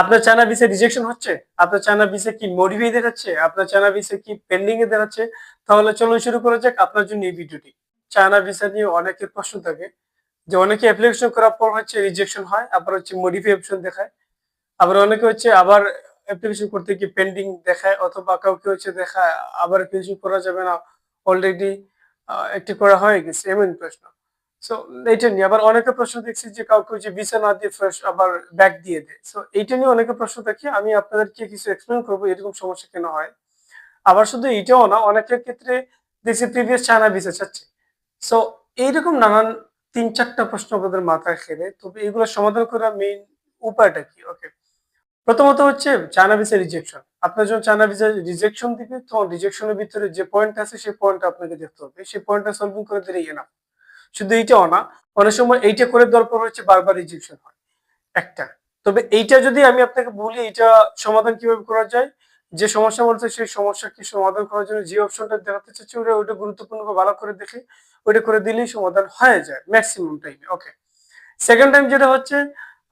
আপনার China visa rejection হচ্ছে? আপনার চায়না ভিসা কি মডিফাই দেখাচ্ছে আপনার চায়না ভিসা কি পেন্ডিং এ দেখাচ্ছে তাহলে চলুন শুরু করা যাক আপনার জন্য এই ভিডিওটি চায়না ভিসা নিয়ে অনেকের প্রশ্ন থাকে যে অনেকে অ্যাপ্লিকেশন করার পর হচ্ছে রিজেকশন হয়, আবার হচ্ছে মডিফাই অপশন দেখায়। আবার অনেকে হচ্ছে আবার অ্যাপ্লিকেশন করতে কি পেন্ডিং দেখায় অথবা কাউকে হচ্ছে দেখায়, আবার কিছু করা যাবে না। অলরেডি একটি করা হয়ে গেছে, এমন প্রশ্ন। সো এইটা নিয়ে আবার অনেকে প্রশ্ন দেখছি যে কাউকে যে ভিসা না দিয়ে ফ্রেশ আবার ব্যাক দিয়ে দেয়। সো এইটা নিয়ে অনেকে প্রশ্ন দেখি, আমি আপনাদেরকে কিছু এক্সপ্লেন করব এরকম সমস্যা কেন হয়। আবার শুধু এইটাও না, অনেকের ক্ষেত্রে দেখছি প্রিভিয়াস চায়না ভিসা চাচ্ছে। সো এইরকম নানান তিন চারটা প্রশ্ন আপনাদের মাথায় খেলে, তবে এগুলো সমাধান করার মেইন উপায়টা কি? ওকে প্রথমত হচ্ছে চায়না ভিসা রিজেকশন আপনার যখন চায়না ভিসা রিজেকশন দিবে, তখন রিজেকশনের ভিতরে যে পয়েন্ট আছে, সেই পয়েন্টটা আপনাকে দেখতে হবে। সেই পয়েন্টটা সলভিং করে দিলে ইয়ে না শুধু এইটাও না, অনেক সময় এইটা করে দেওয়ার পর হচ্ছে বারবার রিজেকশন হয়। একটা। তবে এইটা যদি আমি আপনাকে বলি এটা সমাধান কীভাবে করা যায়? যে সমস্যা বলছে, সেই সমস্যাকে সমাধান করার জন্য যে অপশনটা দেখাতে চাচ্ছি, ওটা ওইটা গুরুত্বপূর্ণ ভালো করে দেখে ওইটা করে দিলেই সমাধান হয়ে যায় ম্যাক্সিমাম টাইমে ওকে সেকেন্ড টাইম যেটা হচ্ছে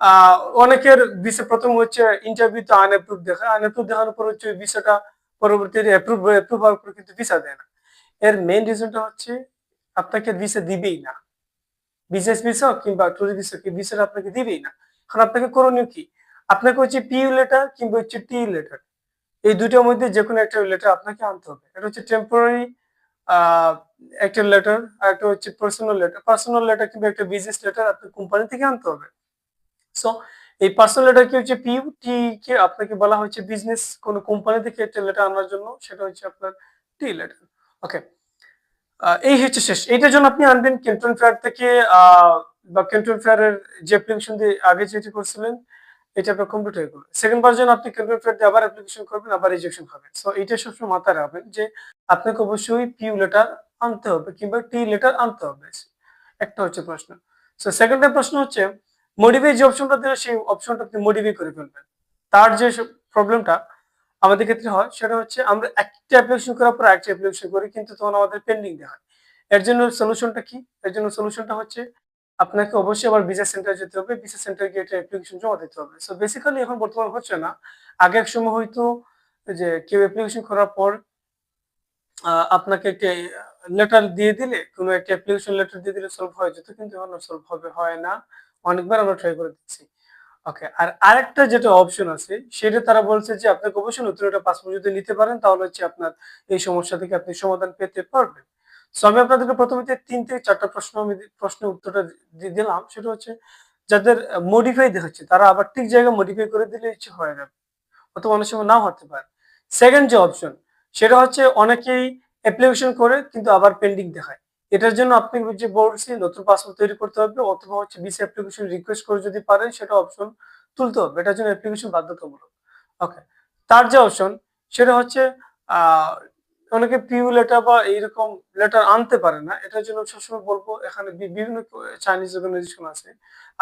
আহ অনেকের বিষয় প্রথম হচ্ছে ইন্টারভিউতে আনঅ্যাপ্রুভ দেখা আনঅ্যাপ্রুভ দেখানোর পর হচ্ছে ওই বিষয়টা পরবর্তীতে অ্যাপ্রুভ অ্যাপ্রুভ হওয়ার পর কিন্তু ভিসা দেয় না। এর মেইন রিজনটা হচ্ছে আপনাকে ভিসা দিবেই না। বিজনেস ভিসা কিংবা ট্যুরিস্ট ভিসা কি ভিসাটা আপনাকে দিবেই না। এখন আপনাকে করণীয় কি? আপনাকে হচ্ছে পিইউ লেটার কিংবা হচ্ছে টি লেটার এই দুটোর মধ্যে যে কোনো একটা লেটার আপনাকে আনতে হবে। এটা হচ্ছে টেম্পোরারি একটা লেটার আর একটা হচ্ছে পার্সোনাল লেটার পার্সোনাল লেটার কিংবা একটা বিজনেস লেটার আপনার কোম্পানি থেকে আনতে হবে। সো এই পার্সোনাল লেটার কি হচ্ছে পিইউ টি কে আপনাকে বলা হচ্ছে বিজনেস কোনো কোম্পানি থেকে একটা লেটার আনার জন্য, সেটা হচ্ছে আপনার টি লেটার ওকে এই হচ্ছে শেষ। এইটার জন্য আপনি আনবেন কেন্টন ফেয়ার থেকে বা কেন্টন ফেয়ারের যে অ্যাপ্লিকেশন দিয়ে আগে যেটি করছিলেন, এটা আপনার কমপ্লিট হয়ে গেলো। সেকেন্ড ভার্জন আপনি কেন্টন ফেয়ার দিয়ে আবার অ্যাপ্লিকেশন করবেন, আবার রিজেকশন হবে। সো এইটা সবসময় মাথায় রাখবেন যে আপনাকে অবশ্যই পিউ লেটার আনতে হবে কিংবা টি লেটার আনতে হবে। একটা হচ্ছে প্রশ্ন। সো সেকেন্ড প্রশ্ন হচ্ছে মডিফাই যে অপশনটা দিলে সেই অপশনটা আপনি মডিফাই করে ফেলবেন। তার যে প্রবলেমটা আমাদের ক্ষেত্রে হয়, সেটা হচ্ছে আমরা একটা অ্যাপ্লিকেশন করার পর একটা অ্যাপ্লিকেশন করি, কিন্তু তখন আমাদের পেন্ডিং দেখায়। এর জন্য সলিউশনটা কি? এর জন্য সলিউশনটা হচ্ছে আপনাকে অবশ্যই আবার ভিসা সেন্টার যেতে হবে ভিসা সেন্টার গিয়ে একটা অ্যাপ্লিকেশন জমা দিতে হবে। সো বেসিক্যালি এখন বর্তমান হচ্ছে না, আগে এক সময় হয়তো যে কেউ অ্যাপ্লিকেশন করার পর আপনাকে একটা লেটার দিয়ে দিলে, কোনো একটা অ্যাপ্লিকেশন লেটার দিয়ে দিলে সলভ হয়ে যেত, কিন্তু এখন সলভ হবে, হয় না। অনেকবার আমরা ট্রাই করে দিচ্ছি ওকে আর আরেকটা যেটা অপশন আছে, সেটা তারা বলছে যে আপনাকে অবশ্যই নতুন একটা পাসপোর্ট যদি নিতে পারেন, তাহলে হচ্ছে আপনার এই সমস্যা থেকে আপনি সমাধান পেতে পারবেন। সো আমি আপনাদেরকে প্রথমে তিন থেকে চারটা প্রশ্ন আমি প্রশ্নের উত্তরটা দিলাম, সেটা হচ্ছে যাদের মডিফাই দেখাচ্ছে, তারা আবার ঠিক জায়গায় মডিফাই করে দিলে ইচ্ছে হয়ে যাবে, অথবা অনেক সময় নাও হতে পারে। সেকেন্ড যে অপশন সেটা হচ্ছে অনেকেই অ্যাপ্লিকেশন করে, কিন্তু আবার পেন্ডিং দেখায়। এটার জন্য আপনি যে বলছি নতুন পাসপোর্ট তৈরি করতে হবে, অথবা হচ্ছে বিসি অ্যাপ্লিকেশন রিকোয়েস্ট করে যদি পারেন, সেটা অপশন তুলতে হবে। এটার জন্য অ্যাপ্লিকেশন বাধ্যতামূলক। ওকে তার যে অপশন সেটা হচ্ছে অনেকে পিউ লেটার বা এইরকম লেটার আনতে পারে না। এটার জন্য সবসময় বলব, এখানে বিভিন্ন চাইনিজ অর্গানাইজেশন আছে।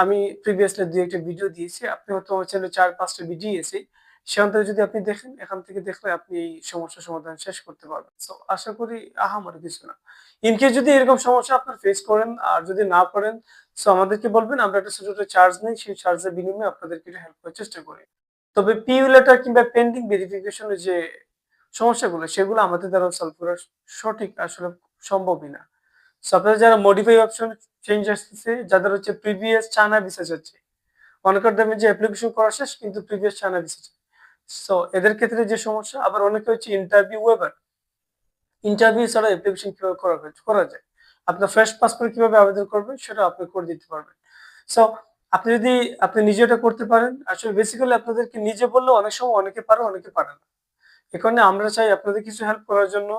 আমি প্রিভিয়াসলি দুই একটা ভিডিও দিয়েছি। আপনি হয়তো আমার চ্যানেলে চার পাঁচটা ভিডিও দিয়েছি থেকে যদি আপনি দেখেন, এখান থেকে দেখলে আপনি এই সমস্যার সমাধান শেষ করতে পারবেন। তো আশা করি আহামরি কিছু না। ইনকেস যদি এরকম সমস্যা আপনার ফেস করেন আর যদি না পারেন সো আমাদেরকে বলবেন, আমরা একটা ছোট চার্জ নেই, সেই চার্জের বিনিময়ে আপনাদেরকে হেল্প করার চেষ্টা করি। তবে পিউ লেটার কিংবা পেন্ডিং ভেরিফিকেশনের যে সমস্যাগুলো, সেগুলো আমাদের দ্বারা সলভ করা সঠিক আসলে সম্ভবই না। সো আপনারা যারা মডিফাই অপশন চেঞ্জ আসতেছে, যাদের হচ্ছে প্রিভিয়াস চায়না ভিসা যাচ্ছে অনেকের দামে যে অ্যাপ্লিকেশন করা শেষ, কিন্তু প্রিভিয়াস চায়না ভিসা সো এদের ক্ষেত্রে যে সমস্যা, আবার অনেকে হচ্ছে ইন্টারভিউ ওয়েবার ইন্টারভিউ ছাড়া অ্যাপ্লিকেশন কীভাবে করা করা যায়। আপনার ফ্রেশ পাসপোর্ট কীভাবে আবেদন করবেন, সেটা আপনি করে দিতে পারবেন। সো আপনি যদি, আপনি নিজে এটা করতে পারেন। আসলে বেসিক্যালি আপনাদেরকে নিজে বললে অনেক সময় অনেকে পারে অনেকে পারে না। এখানে আমরা চাই আপনাদের কিছু হেল্প করার জন্য,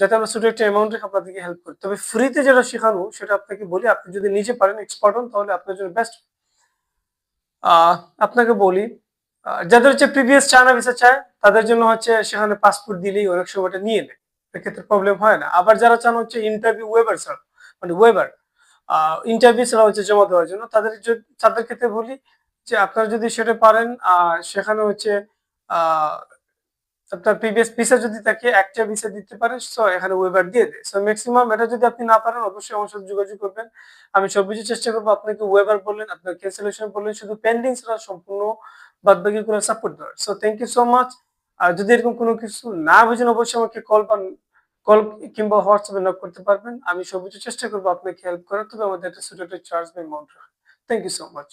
যাতে আমরা ছোট একটা অ্যামাউন্টে আপনাদেরকে হেল্প করি। তবে ফ্রিতে যেটা শেখানো, সেটা আপনাকে বলি, আপনি যদি নিজে পারেন এক্সপার্ট হন, তাহলে আপনার জন্য বেস্ট আপনাকে বলি যাদের হচ্ছে প্রিভিয়াস চায়না ভিসা চায় তাদের জন্য হচ্ছে সেখানে পাসপোর্ট দিলেই অনেক সময় এটা নিয়ে নেয়। এক্ষেত্রে প্রবলেম হয় না। আবার যারা চান হচ্ছে ইন্টারভিউ ওয়েবার ছাড়া মানে ওয়েবার ইন্টারভিউ ছাড়া হচ্ছে জমা দেওয়ার জন্য তাদের তাদের ক্ষেত্রে বলি যে আপনারা যদি সেটা পারেন আহ, সেখানে হচ্ছে আপনার প্রিভিয়াস ভিসা যদি থাকে একটা ভিসা দিতে পারে সো এখানে ওয়েবার দিয়ে দেয়। সো ম্যাক্সিমাম এটা যদি আপনি না পারেন অবশ্যই আমার সাথে যোগাযোগ করবেন। আমি সব কিছু চেষ্টা করব আপনাকে ওয়েবার বললেন আপনার ক্যান্সেলেশন বললেন শুধু পেন্ডিং ছাড়া সম্পূর্ণ বাদ কোনো সাপোর্ট দেওয়ার। So thank you so much আর যদি এরকম কোনো কিছু না বুঝেন, অবশ্যই আমাকে কল বা কল কিংবা হোয়াটসঅ্যাপে নক করতে পারবেন। আমি সর্বোচ্চ চেষ্টা করব আপনাকে হেল্প করার। তবে আমাদের একটা ছোট একটা চার্জ বা amount thank you so much